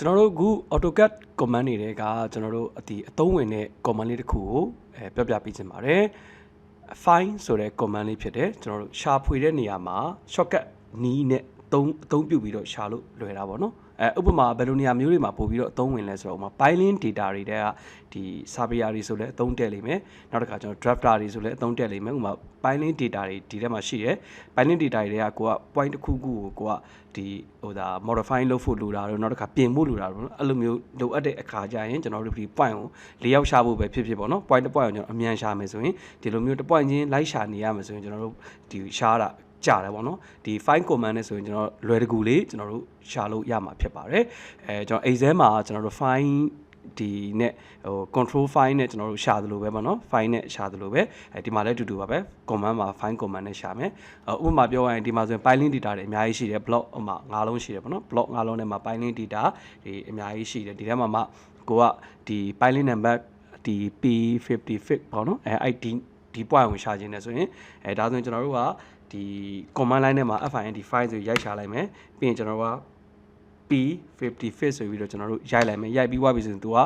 ကျွန်တော်တို့အခု AutoCAD command တွေကကျွန်တော်တို့အဒီအသုံးဝင်တဲ့ command လေးတစ်ခုကိုအဲပြောပြပေးချင်ပါတယ် find ဆိုတဲ့ command လေးဖြစ်တယ်ကျွန်တော်တို့ရှာဖွေတဲ့နေရာမှာ shortcut နီးနဲ့အသုံးအသုံးပြုပြီးတော့ရှာလို့လွယ်တာပေါ့နော် အဲဥပမာဘယ်လိုနေရာမျိုးတွေမှာပို့ပြီးတော့အသုံးဝင်လဲဆိုတော့ဥပမာ piling data တွေတဲ့ကဒီ surveyor တွေဆိုလဲအသုံးတက်လိမ့်မယ်နောက်တစ်ခါကျွန်တော် drafter တွေဆိုလဲအသုံးတက်လိမ့်မယ်ဥပမာ piling data တွေဒီထဲမှာရှိတယ် piling data တွေကကိုက point တစ်ခုခုကိုကိုကဒီဟိုဒါ modify လုပ်ဖို့လိုတာတော့နောက်တစ်ခါပြင်ဖို့လိုတာတော့အဲ့လိုမျိုးလိုအပ်တဲ့အခါကျရင်ကျွန်တော်တို့ဒီ point ကိုလေးယောက်ရှာဖို့ပဲဖြစ်ဖြစ်ပေါ့နော် point တစ် point ကိုကျွန်တော်အမြန်ရှာမယ်ဆိုရင်ဒီလိုမျိုးတစ် point ချင်းလိုက်ရှာနေရမယ်ဆိုရင်ကျွန်တော်တို့ဒီရှာတာ ကြတယ်ပေါ့နော်ဒီ find command နဲ့ဆိုရင်ကျွန်တော်လွယ်တကူလေးကျွန်တော်တို့ရှာလို့ရမှာဖြစ်ပါတယ်အဲကျွန်တော် exam မှာကျွန်တော်တို့ find ဒီနဲ့ဟို control file နဲ့ကျွန်တော်တို့ရှာသလိုပဲပေါ့နော် file နဲ့ရှာသလိုပဲအဲဒီမှာလည်းအတူတူပါပဲ command မှာ find command နဲ့ရှာမယ်ဥပမာပြောရရင်ဒီမှာဆိုရင် piling data တွေအများကြီးရှိတယ် block ဟိုမှာ၅လုံးရှိတယ်ပေါ့နော် block ၅လုံးနဲ့မှာ piling data ဒီအများကြီးရှိတယ်ဒီထဲမှာမှကိုကဒီ piling number ဒီ P55 ပေါ့နော်အဲ ID ဒီ point ကိုရှာခြင်းနဲ့ဆိုရင်အဲဒါဆိုရင်ကျွန်တော်တို့ကဒီ command line ထဲမှာ find file ဆိုရိုက်ရှာလိုက်မယ်ပြီးရင်ကျွန်တော်တို့က P50 fit ဆိုပြီးတော့ကျွန်တော်တို့ရိုက်လိုက်မယ်ရိုက်ပြီးွားပြီဆိုရင် तू က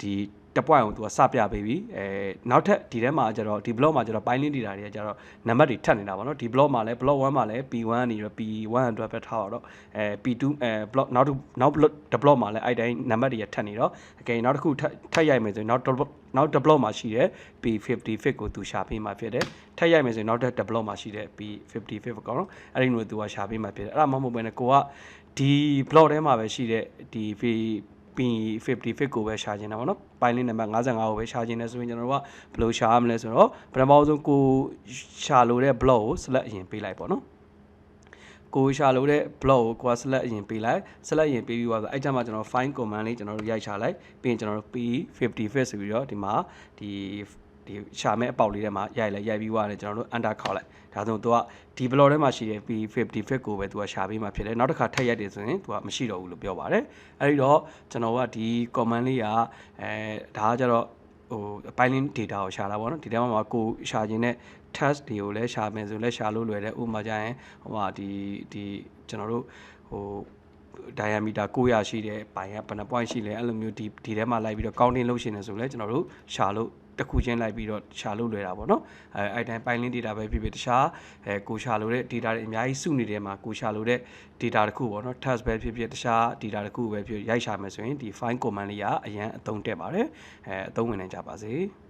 ဒီ တပွိုင်ကိုသူကစပြပေးပြီအဲနောက်ထပ်ဒီထဲမှာကျတော့ဒီ block မှာကျတော့ piling data တွေကကျတော့ number တွေထပ်နေတာပေါ့နော်ဒီ block မှာလည်း block 1မှာလည်း p1 နေပြီး p1 အတွက်ပဲထားတော့အဲ p2 အဲ block နောက်တစ်နောက် block တစ် block မှာလည်းအဲ့တိုင်း number တွေထပ်နေတော့ again နောက်တစ်ခုထပ်ထပ်ရိုက်မယ်ဆိုရင်နောက်နောက်တစ် block မှာရှိတဲ့ p55 ကိုသူရှာပေးမှာဖြစ်တယ်ထပ်ရိုက်မယ်ဆိုရင်နောက်တစ် block မှာရှိတဲ့ p55 ကောနော်အဲ့ဒီလိုသူကရှာပေးမှာဖြစ်တယ်အဲ့ဒါမှမဟုတ်ဘဲနဲ့ကိုကဒီ block ထဲမှာပဲရှိတဲ့ဒီ P50 fit ကိုပဲရှာခြင်းတာပေါ့နော်။ file နံပါတ်55ကိုပဲရှာခြင်းတယ်ဆိုရင်ကျွန်တော်တို့ကဘယ်လိုရှာရမလဲဆိုတော့ပထမဆုံးကိုရှာလို့တဲ့ block ကို select အရင်ပေးလိုက်ပေါ့နော်။ကိုရှာလို့တဲ့ block ကိုကိုက select အရင်ပေးလိုက် select အရင်ပေးပြီးသွားဆိုအဲ့ကြမှာကျွန်တော် find command လေးကျွန်တော်တို့ရိုက်ချလိုက်ပြီးရင်ကျွန်တော်တို့ P50 fit ဆိုပြီးတော့ဒီမှာဒီ ဒီရှာမဲ့အပေါက်လေးထဲမှာရိုက်လိုက်ရိုက်ပြီးွားတယ်ကျွန်တော်တို့ under ခေါက်လိုက်ဒါဆိုသူကဒီ block ထဲမှာရှိတဲ့ P50 fit ကိုပဲသူကရှာပေးမှဖြစ်တယ်နောက်တစ်ခါထပ်ရိုက်တယ်ဆိုရင်သူကမရှိတော့ဘူးလို့ပြောပါတယ်အဲဒီတော့ကျွန်တော်ကဒီ command လေးကအဲဒါကကျတော့ဟို piling data ကိုရှာတာပေါ့နော်ဒီထဲမှာကိုရှာခြင်းနဲ့ task တွေကိုလည်းရှာမယ်ဆိုလည်းရှာလို့လွယ်တယ်ဥပမာကျရင်ဟိုဟာဒီဒီကျွန်တော်တို့ဟို diameter 900ရှိတဲ့ပိုင်ကဘယ်နှ point ရှိလဲအဲ့လိုမျိုးဒီဒီထဲမှာလိုက်ပြီးတော့ counting လုပ်ရှင်နေဆိုလဲကျွန်တော်တို့ရှာလို့တစ်ခုချင်းလိုက်ပြီးတော့ရှာလို့လွယ်တာပေါ့နော်အဲအဲ့တိုင်း piling data ပဲဖြစ်ဖြစ်တခြားအဲကိုရှာလို့တဲ့ data တွေအများကြီးစုနေတဲ့မှာကိုရှာလို့တဲ့ data တစ်ခုပေါ့နော် task ပဲဖြစ်ဖြစ်တခြား data တစ်ခုပဲဖြစ်ရိုက်ရှာမယ်ဆိုရင်ဒီ find command လေးကအရန်အသုံးတက်ပါတယ်အဲအသုံးဝင်နိုင်ကြပါစေ။